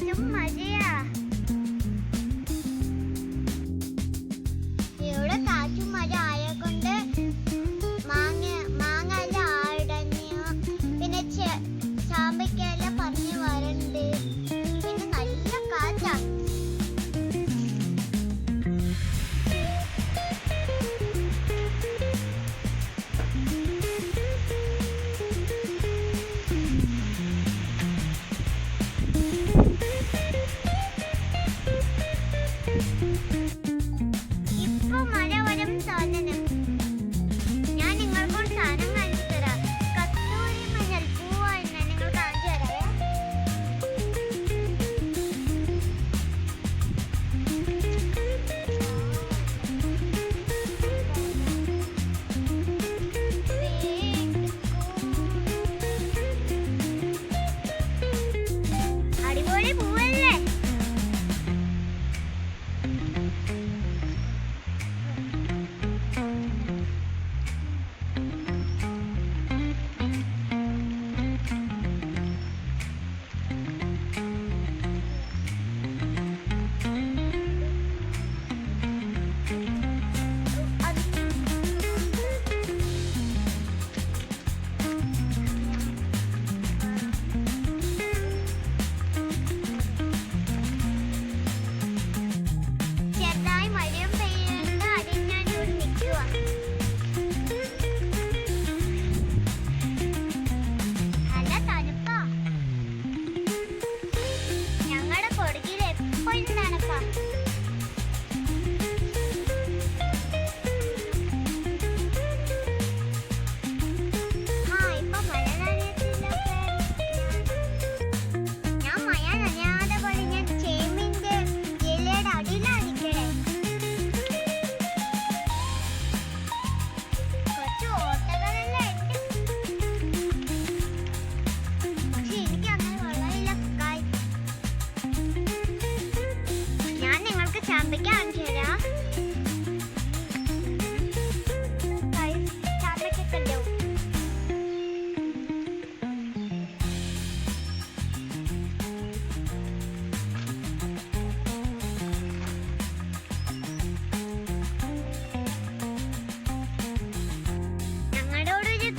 Hacemos magia.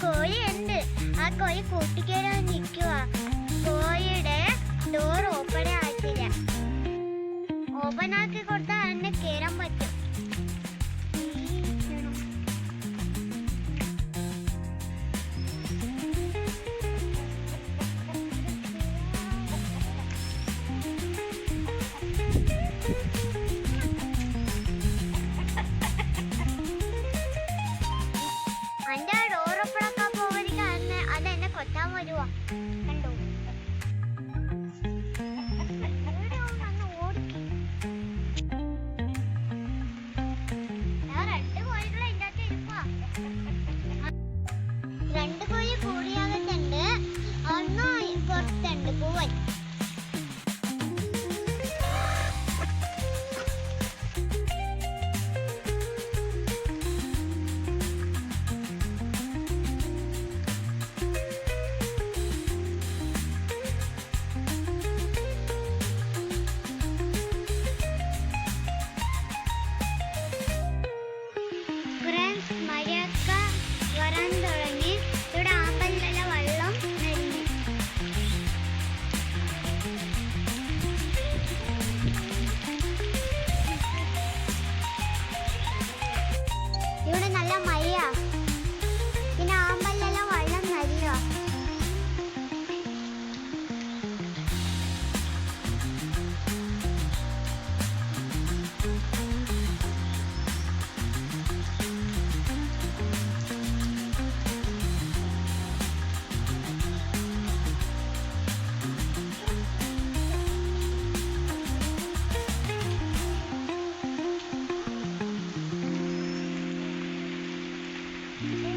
കോഴി ഉണ്ട്. ആ കൂട്ടിക്കേരാൻ നിൽക്കുക കോഴിയുടെ door open Van Open architecture and Mm-hmm.